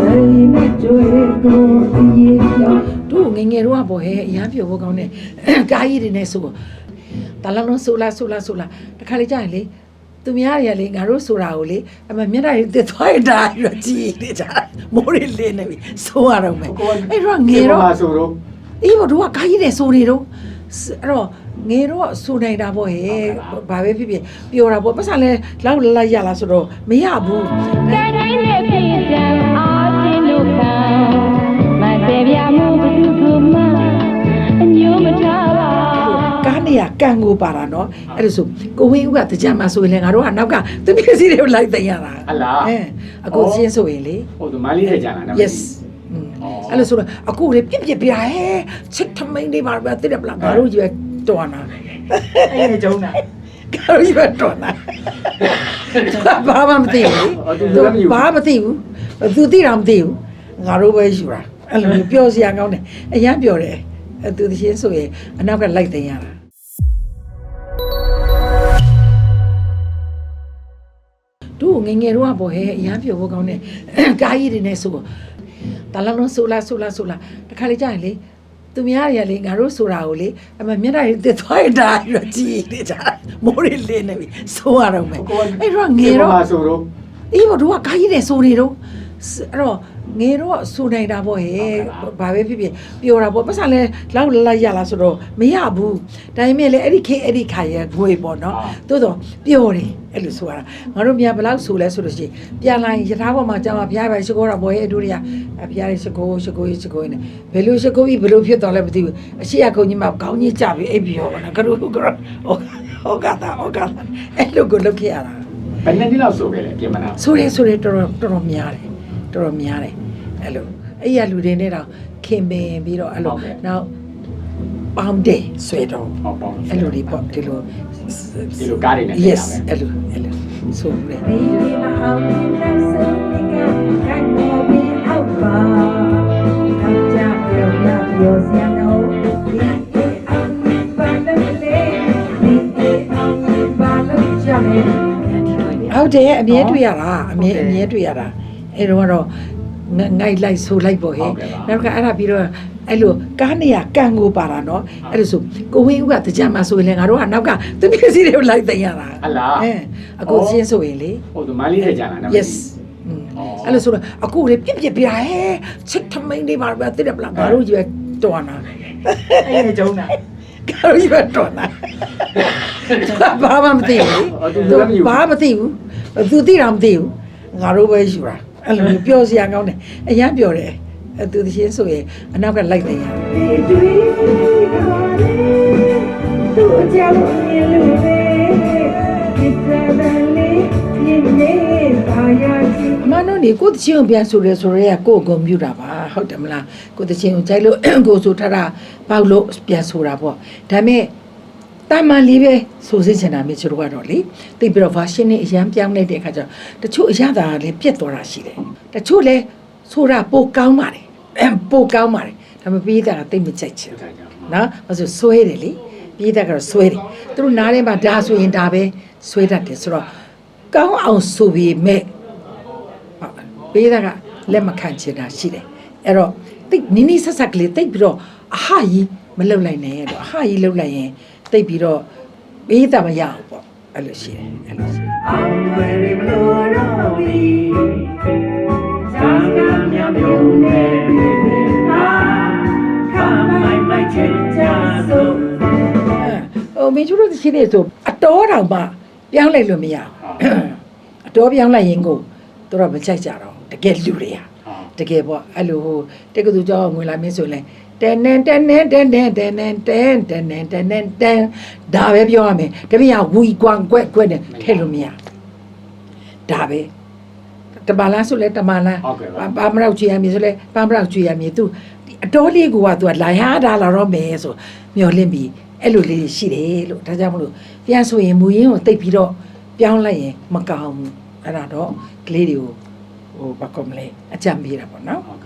အိမ်နဲ့ကြွေကိုအေးပြောင်းတို့ငယ်ငယ်တော့ပေါ့ဟဲ့အရန်ပြောဖို့ကောင်းတယ်ကားကြီးတွေနဲ့ဆိုတလလုံးဆိုလာဆိုလာဆိုလာတခါလေကြာရင်လေသူများတွေကလေငါတို့ဆိုတာကိုလေအမမျက်နှာတွေတက်သွားရတာရကြည့်နေကြမိုးတွေလင်းနေပြီဆိုးရတော့မယ်အဲ့တော့ငယ်တော့ပါဆိုတော့အေးဘောတို့ကကားကြီးတွေဆိုနေတော့အဲ့တော့ငယ်တော့ဆိုနေတာပေါ့ဟဲ့ဘာပဲဖြစ်ဖြစ်ပျော်တာပေါ့ပတ်စံလဲလောက်လိုက်ရလားဆိုတော့မရဘူး ကားနေရကန်ကိုပါတာနော်အဲ့ဒါဆိုကိုဝင်းဦးကတကြမ်းမှာဆိုရင်လေငါတို့ကနောက်ကသူပစ္စည်းတွေကိုလိုက်သိမ်းရတာဟလာအဲအခုချင်းဆိုရင်လေဟိုဒီမလေးထဲကြာလာနော် yes อืมအဲ့လိုဆိုတော့အခုလေပြစ်ပြစ်ပြဟဲချစ်ထမိန်တွေပါပဲတိတယ်ပလားငါတို့ကြီးပဲတော်နာအဲ့ဒီကျုံးတာငါတို့ကြီးပဲတော်နာဘာမှမသိဘူးဘာမှမသိဘူးသူသိတာမသိဘူးငါတို့ပဲယူတာအဲ့လိုမျိုးပြောစရာကောင်းတယ်အရန်ပြောတယ်အဲ့သူတချင်းဆိုရင်အနောက်ကလိုက်သိမ်းရတာ ငယ်ငယ်တော့ပေါ့ဟဲ့အရန်ပြောဖို့ကောင်းတယ်ကားကြီးတွေနဲ့ဆိုတလလုံးဆိုလာဆိုလာဆိုလာတခါလေကြာရင်လေသူများတွေကလေငါတို့ဆိုတာကိုလေအမမျက်နှာတွေတက်သွားရတာရကြည့်နေကြမိုးတွေလင်းနေပြီဆိုးရတော့မယ်အဲ့တော့ငယ်တော့ပါဆိုတော့အေးဘောတို့ကကားကြီးတွေဆိုနေတော့အဲ့တော့ ငယ်တော့ဆိုနေတာပေါ့ဟဲ့ဘာပဲဖြစ်ဖြစ်ပျော်တာပေါ့ပတ်စံလဲလောက်လိုက်ရလားဆိုတော့မရဘူးဒါပေမဲ့လေအဲ့ဒီခေတ်အဲ့ဒီခါရဲ့ငွေပေါ့နော်သို့တော့ပျော်တယ်အဲ့လိုဆိုရတာငါတို့မြန်ဘလောက်ဆိုလဲဆိုလို့ရှိရင်ပြန်လာရင်ယထာပေါ်မှာကြာမှာဘုရားပဲရှိခိုးတာပေါ့ဟဲ့အတူတည်းကဘုရားရှိခိုးရှိခိုးရှိခိုးနေဘယ်လိုရှိခိုးပြီးဘယ်လိုဖြစ်တော့လဲမသိဘူးအရှိရကုန်းကြီးမှာခေါင်းကြီးကြပြီးအိပ်ပြီးဟောတာကရုကရုဟောဟောကတာဟောကတာအဲ့လိုကိုလုပ်ခဲ့ရတာဘယ်နှစ်နှစ်လောက်ဆိုခဲ့လဲပြင်မလားဆိုရဲဆိုရဲတော်တော်တော်တော်များတယ် တော်တော်များတယ်အဲ့လိုအဲ့ရလူတွေနဲ့တော့ခင်ပင်ပြီးတော့အဲ့လိုနောက်ပေါင်းတယ်ဆွဲတော့ဟောပေါ့အဲ့လိုတွေပေါ့ဒီလိုဒီလိုကားတွေနဲ့ yes အဲ့လိုအဲ့လိုဆိုရဲဒီမအောင်တဲ့ဆက်ဒီကကိုင်မော်ပြီးအောက်ပါတော့ကြပြောရပြောစရာတော့ဒီအောင်ပါလို့လေဒီအောင်ပါလို့ကြမယ်ဟုတ်တယ်အမြဲတွေ့ရတာအမြဲအမြဲတွေ့ရတာ အဲ့တော့ကတော့ငငိုက်လိုက်ဆိုလိုက်ပေါ့ဟဲ့နောက်ကအဲ့ဒါပြီးတော့အဲ့လိုကားနေရကန်ကိုပါတာနော်အဲ့လိုဆိုကိုဝင်းဦးကတကြမ်းမှာဆိုရင်လေငါတို့ကနောက်ကသူပစ္စည်းတွေကိုလိုက်သိမ်းရတာဟလာအဲအခုချင်းဆိုရင်လေဟိုဒီမလေးထဲကြာလာနော် yes อืมအဲ့လိုဆိုတော့အခုလေပြစ်ပြစ်ပြဟဲချစ်ထမိန်တွေပါပဲတိတယ်ပလားငါတို့ကြီးပဲတော်နာအဲ့ဒီကျုံးတာငါတို့ကြီးပဲတော်နာဘာမှမသိဘူးသူဘာမှမသိဘူးသူသိတာမသိဘူးငါတို့ပဲယူတာ အဲ့လိုမျိုးပြောစရာကောင်းတယ်အရန်ပြောတယ်အဲ့သူတချင်းဆိုရင်အနောက်ကလိုက်တယ်ရတယ်ဒီတွေ့ခေါ်နေသူအကြောင်းမြင်လို့ပဲဒီစပန်လေးပြင်းနေပါရချင်အမတို့နေကိုယ်တချင်းကိုပြန်ဆိုရဲဆိုရဲကကိုယ့်ကိုယ်မြူတာပါဟုတ်တယ်မလားကိုယ်တချင်းကိုကြိုက်လို့ကိုယ်ဆိုထားတာပေါက်လို့ပြန်ဆိုတာပေါ့ဒါပေမဲ့ တာမန်လေးပဲဆိုစစ်ချင်တာမျိုးတို့ကတော့လေသိပြီးတော့ version နဲ့အရန်ပြောင်းလိုက်တဲ့အခါကျတော့တချို့အရသာကလည်းပြက်သွားတာရှိတယ်တချို့လည်းဆိုတာပိုကောင်းပါတယ်အဲပိုကောင်းပါတယ်ဒါပေမဲ့ပြီးတာကသိပ်မကြိုက်ချင်ဘူးနော်ဘာလို့ဆွဲတယ်လေပြည်သက်ကတော့ဆွဲတယ်သူတို့နားထဲမှာဒါဆိုရင်ဒါပဲဆွဲတတ်တယ်ဆိုတော့ကောင်းအောင်ဆိုပြီးမဲ့ပြည်သက်ကလက်မခံချင်တာရှိတယ်အဲ့တော့တိတ်နီးနီးဆက်ဆက်ကလေးတိတ်ပြီးတော့အဟကြီးမလှုပ်လိုက်နဲ့တော့အဟကြီးလှုပ်လိုက်ရင် တိတ်ပြီးတော့ပြည်သက်မရအောင်ပေါ့အဲ့လိုရှိတယ်အဲ့လိုရှိတယ်အောင်ဝယ်ရမလို့တော့ပြီဇာကမြမြုံနေပြီဟာခမိုင်မိုက်ချင်ချာဆိုဟိုမင်းတို့တို့ရှိတယ်ဆိုအတော်တောင်မှပြောင်းလိုက်လို့မရဘူးအတော်ပြောင်းလိုက်ရင်ကိုတို့တော့မကြိုက်ကြတော့တကယ်လူတွေက တကယ်ပေါ့အဲ့လိုဟိုတက္ကသိုလ်ကျောင်းဝင်လာမင်းဆိုရင်တန်နန်တန်နန်တန်နန်တန်နန်တန်တန်နန်တန်နန်တန်ဒါပဲပြောရမယ်တပည့်ကဝီကွမ်ကွက်ကွက်နဲ့ထည့်လို့မရဒါပဲတမလားဆိုလဲတမလားပါမရောက်ကြည့်ရမည်ဆိုလဲပါမရောက်ကြည့်ရမည် तू အတော်လေးက तू လာရတာလာတော့မယ်ဆိုမျောလင့်ပြီးအဲ့လိုလေးရှိတယ်လို့ဒါကြောင့်မလို့ပြန်ဆိုရင်မူရင်းကိုတိတ်ပြီးတော့ပြောင်းလိုက်ရင်မကောင်းဘူးအဲ့ဒါတော့ကလေးတွေကို ဟိုဘာကောမလဲအကြံပေးတာပေါ့နော်ဟုတ်ကဲ့